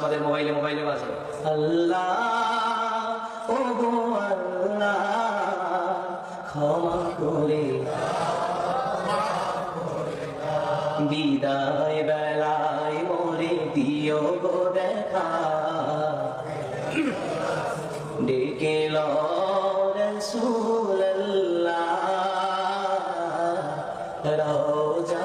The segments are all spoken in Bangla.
আমাদের মোবাইলে মোবাইলে বাজে। আল্লাহ ক্ষমা করে বিদায় বেলায় মোরে দিও গো দেখা। ডেকে রোজা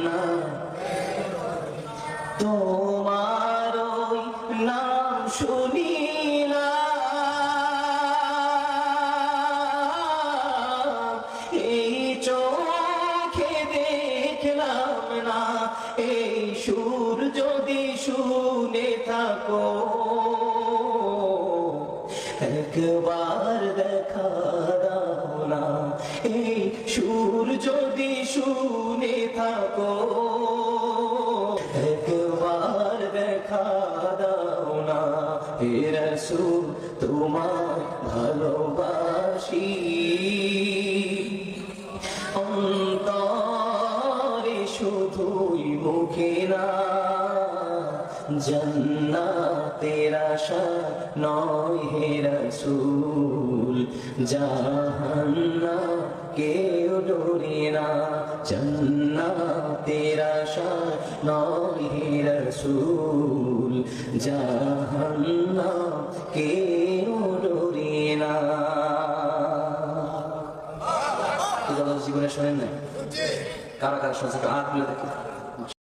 না, এই সুর যদি শুনে থাকো। একবার দেখা দাও না, এই সুর যদি শুনে থাকো। একবার দেখা দাও না হে রসুল তোমার ভালোবাসি। অন্তরে শুধুই মুখে না জন্নাতের আশা নয় হে রসুল। জাহান্না কেউ ডোরে না, জন্নাতের আশা নয় হে রসুল। জাহান্না কেউ নাই শোনেন না কারা কারা শুনছে? হাত তুলে দেখি।